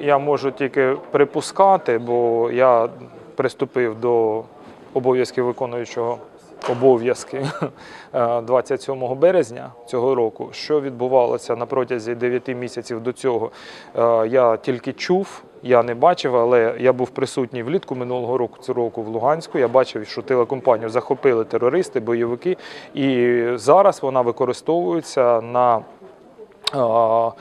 Я можу тільки припускати, бо я приступив до обов'язків виконуючого обов'язки е, 27 березня цього року. Що відбувалося на протязі 9 місяців до цього, е, я тільки чув. Я не бачив, але я був присутній влітку минулого року цього року в Луганську. Я бачив, що телекомпанію захопили терористи, бойовики, і зараз вона використовується на е,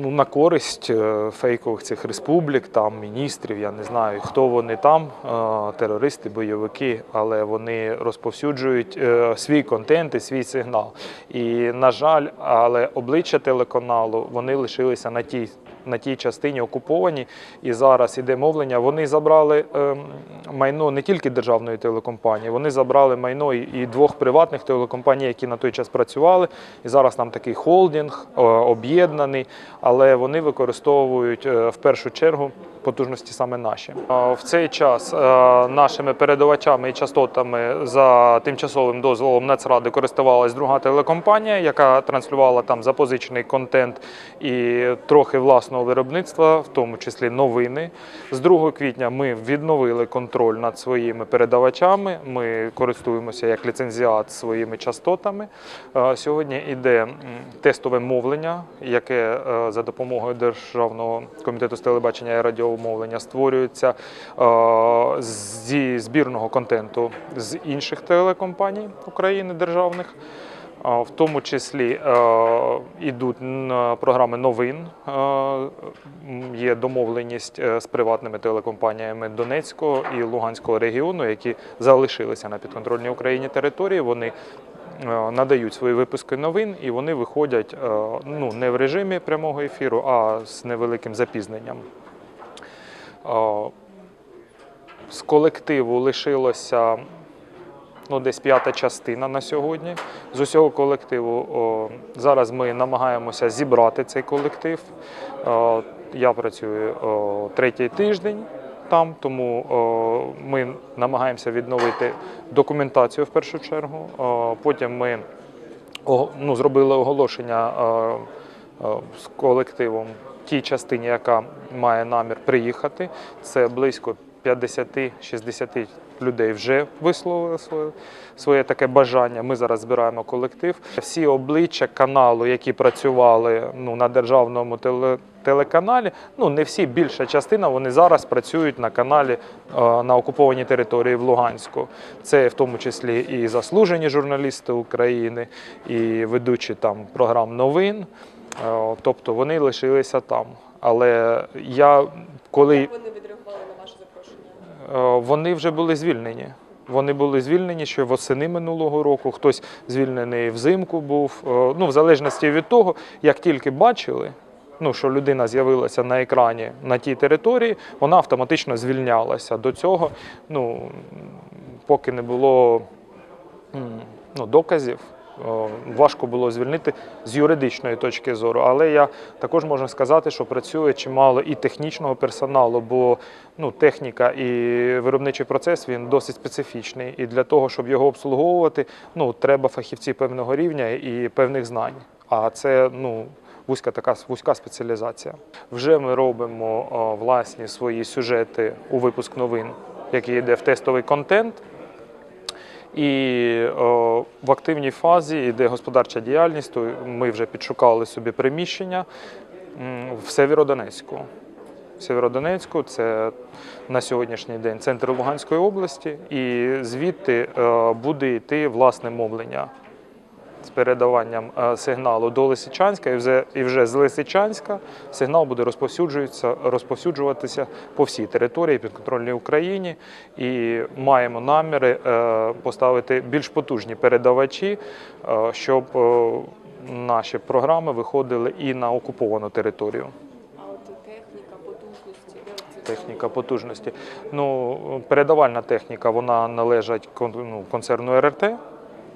ну, на користь е, фейкових цих республік, там міністрів, я не знаю, хто вони там, е, терористи, бойовики, але вони розповсюджують е, свій контент і свій сигнал. І, на жаль, але обличчя телеканалу вони лишилися на тій. На тій частині окуповані, і зараз іде мовлення. Вони забрали майно не тільки державної телекомпанії, вони забрали майно і, двох приватних телекомпаній, які на той час працювали. І зараз там такий холдинг об'єднаний, але вони використовують е, в першу чергу потужності саме наші. В цей час е, нашими передавачами і частотами за тимчасовим дозволом Нацради користувалась друга телекомпанія, яка транслювала там запозичений контент і трохи власного виробництва, в тому числі новини. З 2 квітня ми відновили контроль над своїми передавачами. Ми користуємося як ліцензіат своїми частотами. Сьогодні йде тестове мовлення, яке е, за допомогою Державного комітету з телебачення і радіомовлення створюється е, зі збірного контенту з інших телекомпаній України державних. В тому числі е, йдуть н- програми новин. Е, Є домовленість е, з приватними телекомпаніями Донецького і Луганського регіону, які залишилися на підконтрольній Україні території. Вони е, надають свої випуски новин, і вони виходять е, ну, не в режимі прямого ефіру, а з невеликим запізненням. З колективу лишилося ну, десь п'ята частина на сьогодні. З усього колективу о, зараз ми намагаємося зібрати цей колектив. О, я працюю о, третій тиждень там, тому о, ми намагаємося відновити документацію в першу чергу. О, потім ми ого- ну, зробили оголошення е, з колективом тій частині, яка має намір приїхати. Це близько 50-60 людей вже висловили своє, своє таке бажання. Ми зараз збираємо колектив. Всі обличчя каналу, які працювали ну, на державному теле, телеканалі, ну не всі, більша частина, вони зараз працюють на каналі е, на окупованій території в Луганську. Це в тому числі і заслужені журналісти України, і ведучі там програм новин. Е, Тобто вони лишилися там. Але я коли Як вони відреагували на ваше запрошення? Е, Вони вже були звільнені. Вони були звільнені ще восени минулого року. Хтось звільнений взимку був. Е, Ну, в залежності від того, як тільки бачили, ну, що людина з'явилася на екрані на тій території, вона автоматично звільнялася. До цього, ну, поки не було ну, доказів. О, Важко було звільнити з юридичної точки зору, але я також можу сказати, що працює чимало і технічного персоналу, бо ну, техніка і виробничий процес він досить специфічний. І для того, щоб його обслуговувати, ну, треба фахівці певного рівня і певних знань. А це ну, вузька така вузька спеціалізація. Вже ми робимо о, власні свої сюжети у випуск новин, який йде в тестовий контент. І о, в активній фазі йде господарча діяльність. То ми вже підшукали собі приміщення в Северодонецьку. В Северодонецьку це на сьогоднішній день центр Луганської області, і звідти о, буде йти власне мовлення з передаванням е, сигналу до Лисичанська, і вже, і вже з Лисичанська сигнал буде розповсюджуватися, розповсюджуватися по всій території підконтрольній Україні. І маємо наміри е, поставити більш потужні передавачі, е, щоб наші програми виходили і на окуповану територію. Техніка, потужності. Ну, передавальна техніка вона належить ну, концерну РРТ.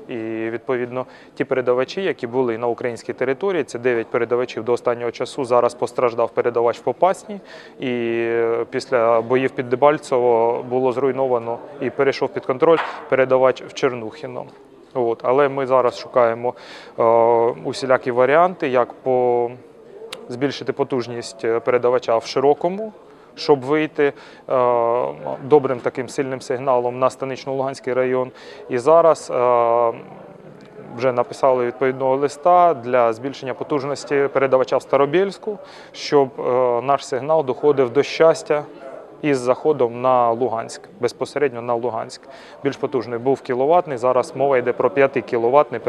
І відповідно ті передавачі, які були на українській території, це 9 передавачів до останнього часу. Зараз постраждав передавач в Попасні, і е, після боїв під Дебальцево було зруйновано і перейшов під контроль передавач в Чернухіно. От. Але ми зараз шукаємо е, усілякі варіанти, як по збільшити потужність е, передавача в широкому, щоб вийти е, добрим таким сильним сигналом на станично-Луганський район. І зараз е, вже написали відповідного листа для збільшення потужності передавача в Старобільську, щоб е, наш сигнал доходив до щастя із заходом на Луганськ, безпосередньо на Луганськ. Більш потужний був кіловатний. Зараз мова йде про 5 кіловатний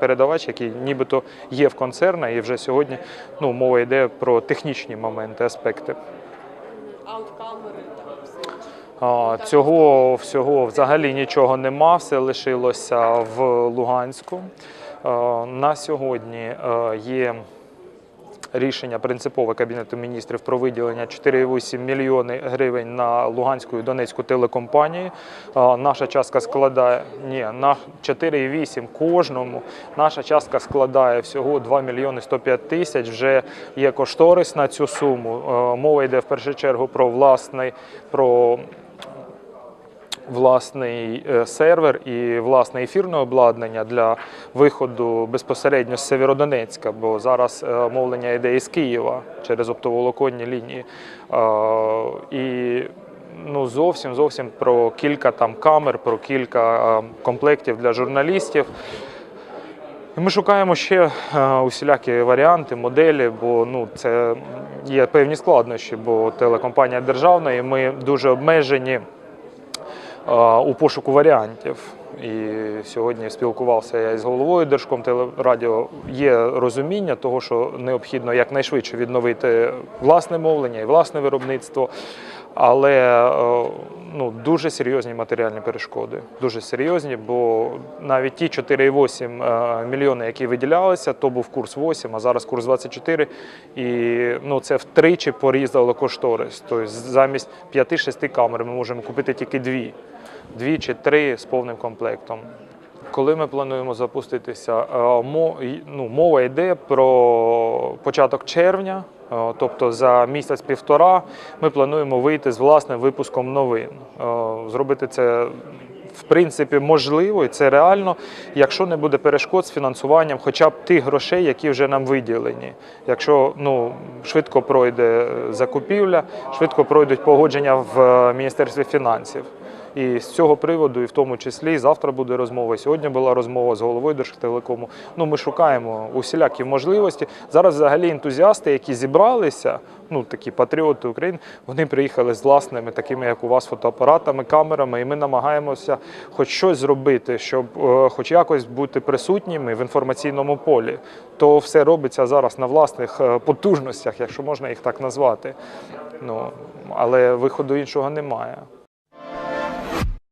передавач, який нібито є в концерна, і вже сьогодні ну, мова йде про технічні моменти, аспекти. Аут-камери все. А, Цього всього взагалі нічого нема, все лишилося в Луганську. На сьогодні е, є рішення принципове Кабінету міністрів про виділення 4,8 мільйони гривень на Луганську і Донецьку телекомпанії. Наша частка складає ні, на 4,8 кожному. Наша частка складає всього 2 мільйони 105 тисяч. Вже є кошторис на цю суму. Мова йде в першу чергу про власний про власний е, сервер і власне ефірне обладнання для виходу безпосередньо з Сєвєродонецька, бо зараз е, мовлення йде із Києва через оптоволоконні лінії. І ну, зовсім зовсім про кілька там камер, про кілька е, комплектів для журналістів. І Ми шукаємо ще усілякі варіанти, моделі, бо ну це є певні складнощі, бо телекомпанія державна, і ми дуже обмежені у пошуку варіантів. І сьогодні спілкувався я із головою Держкомтелерадіо. Є розуміння того, що необхідно якнайшвидше відновити власне мовлення і власне виробництво. Але е, ну, дуже серйозні матеріальні перешкоди. Дуже серйозні, бо навіть ті 4,8 е, мільйони, які виділялися, то був курс 8, а зараз курс 24. І ну, це втричі порізало кошторис. Тобто замість 5-6 камер ми можемо купити тільки дві. Дві чи три з повним комплектом. Коли ми плануємо запуститися, е, ну, мова йде про початок червня, е, тобто за місяць-півтора ми плануємо вийти з власним випуском новин. Е, Зробити це в принципі можливо і це реально, якщо не буде перешкод з фінансуванням хоча б тих грошей, які вже нам виділені. Якщо ну, швидко пройде закупівля, швидко пройдуть погодження в Міністерстві фінансів. І з цього приводу, і в тому числі, завтра буде розмова. Сьогодні була розмова з головою Держтелекому. Ну, ми шукаємо усілякі можливості. Зараз взагалі ентузіасти, які зібралися, ну такі патріоти України, вони приїхали з власними, такими як у вас, фотоапаратами, камерами, і ми намагаємося хоч щось зробити, щоб е, хоч якось бути присутніми в інформаційному полі. То все робиться зараз на власних е, потужностях, якщо можна їх так назвати. Ну але виходу іншого немає.